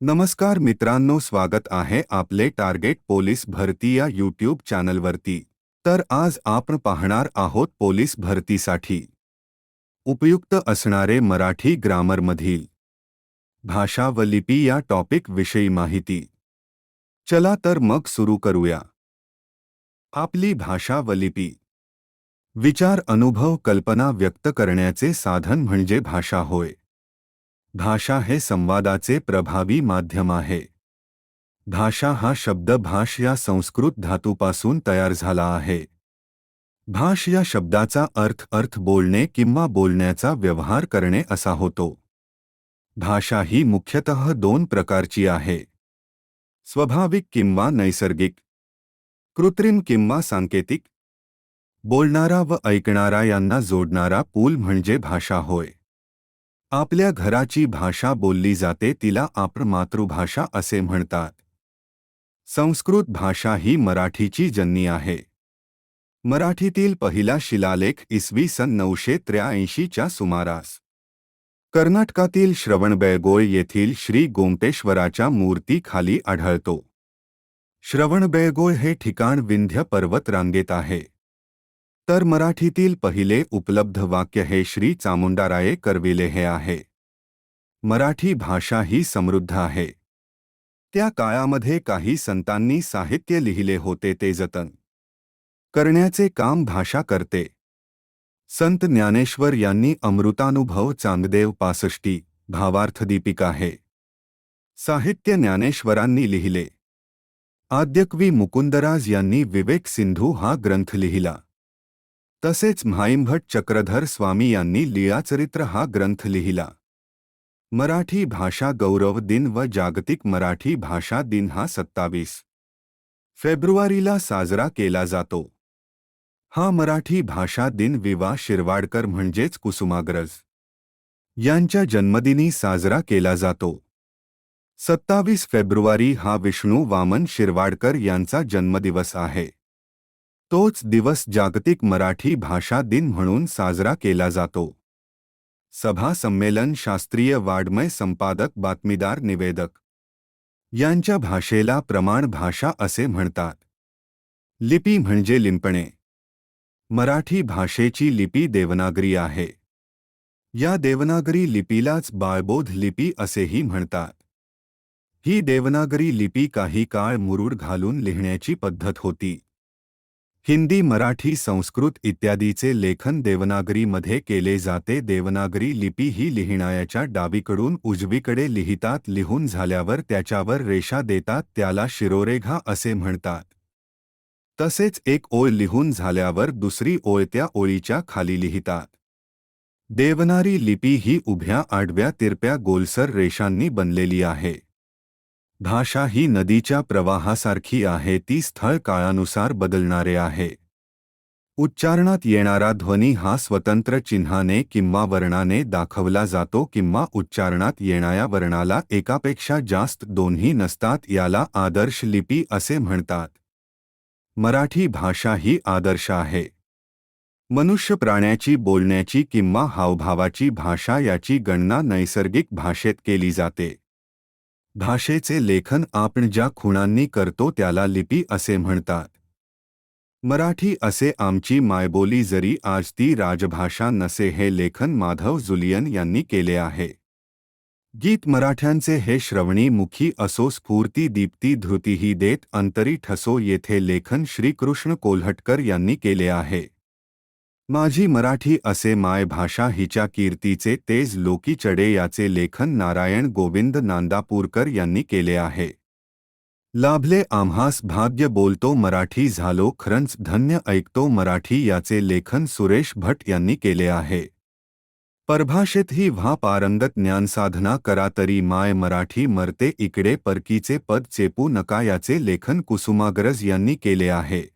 नमस्कार मित्रांनो स्वागत आहे आपले टार्गेट पोलीस भरती या यूट्यूब चॅनलवरती. तर आज आपण पाहणार आहोत पोलीस भरतीसाठी. उपयुक्त असणारे मराठी ग्रामरमधील. भाषा व लिपी या टॉपिक विषयी माहिती. चला तर मग सुरू करूया. आपली भाषा व लिपी. विचार अनुभव कल्पना व्यक्त करण्याचे साधन म्हणजे भाषा होय. भाषा हे संवादाचे प्रभावी माध्यम आहे. भाषा हा शब्द भाष या संस्कृत धातूपासून तयार झाला आहे. भाष या शब्दाचा अर्थ अर्थ बोलणे किंवा बोलण्याचा व्यवहार करणे असा होतो. भाषा ही मुख्यतः दोन प्रकारची आहे. स्वाभाविक किंवा नैसर्गिक कृत्रिम किंवा सांकेतिक बोलणारा व ऐकणारा यांना जोडणारा पूल म्हणजे भाषा होय. आपल्या घराची भाषा बोलली जाते तिला आपण मातृभाषा असे म्हणतात. संस्कृत भाषा ही मराठीची जन्नी आहे. मराठीतील पहिला शिलालेख इसवी सन नऊशे त्र्याऐंशीच्या सुमारास. कर्नाटकातील श्रवणबेळगोळ येथील श्री गोमटेश्वराच्या मूर्तीखाली आढळतो. श्रवणबेळगोळ हे ठिकाण विंध्य पर्वत रांगेत आहे. तर मराठीतील पहिले उपलब्ध वाक्य हे श्री चामुंडाराये करविले हे आहे. मराठी भाषा ही समृद्ध आहे. त्या काळामध्ये काही संतांनी साहित्य लिहिले होते ते जतन करण्याचे काम भाषा करते. संत ज्ञानेश्वर यांनी अमृतानुभव चांगदेव पासष्टी भावार्थदीपिका हे साहित्य ज्ञानेश्वरांनी लिहिले. आद्यकवी मुकुंदराज यांनी विवेक सिंधू हा ग्रंथ लिहिला. तसेच म्हाईंभट चक्रधर स्वामी यांनी लीळाचरित्र हा ग्रंथ लिहिला. मराठी भाषा गौरव दिन व जागतिक मराठी भाषा दिन हा सत्तावीस. फेब्रुवारीला साजरा केला जातो. हा मराठी भाषा दिन विवा शिरवाडकर म्हणजेच कुसुमाग्रज. यांच्या जन्मदिनी साजरा केला जातो. सत्तावीस फेब्रुवारी हा विष्णू वामन शिरवाडकर यांचा जन्मदिवस आहे. तोच दिवस जागतिक मराठी भाषा दिन म्हणून साजरा केला जातो. सभा संमेलन शास्त्रीय वाड्मय संपादक बातमीदार निवेदक. यांच्या भाषेला प्रमाण भाषा असे म्हणतात. लिपी म्हणजे लिंपणे. मराठी भाषेची लिपी देवनागरी आहे. या देवनागरी लिपीलाच बाळबोध लिपी असेही म्हणतात. ही देवनागरी लिपी काही काळ मुरुड घालून लिहिण्याची पद्धत होती. हिंदी मराठी संस्कृत इत्यादीचे लेखन देवनागरीमध्ये केले जाते. देवनागरी लिपी ही लिहिणायाच्या डावीकडून उजवीकडे लिहितात लिहून झाल्यावर त्याच्यावर रेषा देतात त्याला शिरोरेघा असे म्हणतात. तसेच एक ओळ लिहून झाल्यावर दुसरी ओळ त्या ओळीच्या खाली लिहितात. देवनारी लिपी ही उभ्या आडव्या तिरप्या गोलसर रेषांनी बनलेली आहे. भाषा ही नदीच्या प्रवाहासारखी आहे ती स्थळ काळानुसार बदलणारे आहे. उच्चारणात येणारा ध्वनी हा स्वतंत्र चिन्हाने किंवा वर्णाने दाखवला जातो किंवा उच्चारणात येणाऱ्या वर्णाला एकापेक्षा जास्त दोन्ही नसतात याला आदर्श लिपी असे म्हणतात. मराठी भाषा ही आदर्श आहे. मनुष्य प्राण्याची बोलण्याची किंवा हावभावाची भाषा याची गणना नैसर्गिक भाषेत केली जाते. भाषेचे लेखन आपण ज्या खुणांनी करतो त्याला लिपी असे म्हणतात. मराठी असे आमची मायबोली जरी आज ती राजभाषा नसे हे लेखन माधव जुलियन यांनी केले आहे. गीत मराठ्यांचे हे श्रवणी मुखी असो स्फूर्ती दीप्ती धृतीही देत अंतरी ठसो येथे लेखन श्रीकृष्ण कोल्हटकर यांनी केले आहे. माझी मराठी असे माय भाषा हिच्या कीर्तीचे तेज लोकी चढे याचे लेखन नारायण गोविंद नांदापूरकर यांनी केले आहे. लाभले आम्हास भाग्य बोलतो मराठी झालो खरंच धन्य ऐकतो मराठी याचे लेखन सुरेश भट यांनी केले आहे. परभाषेत ही व्हा पारंगत ज्ञानसाधना करा तरी माय मराठी मरते इकडे परकीचे पद चेपू नका याचे लेखन कुसुमाग्रज यांनी केले आहे.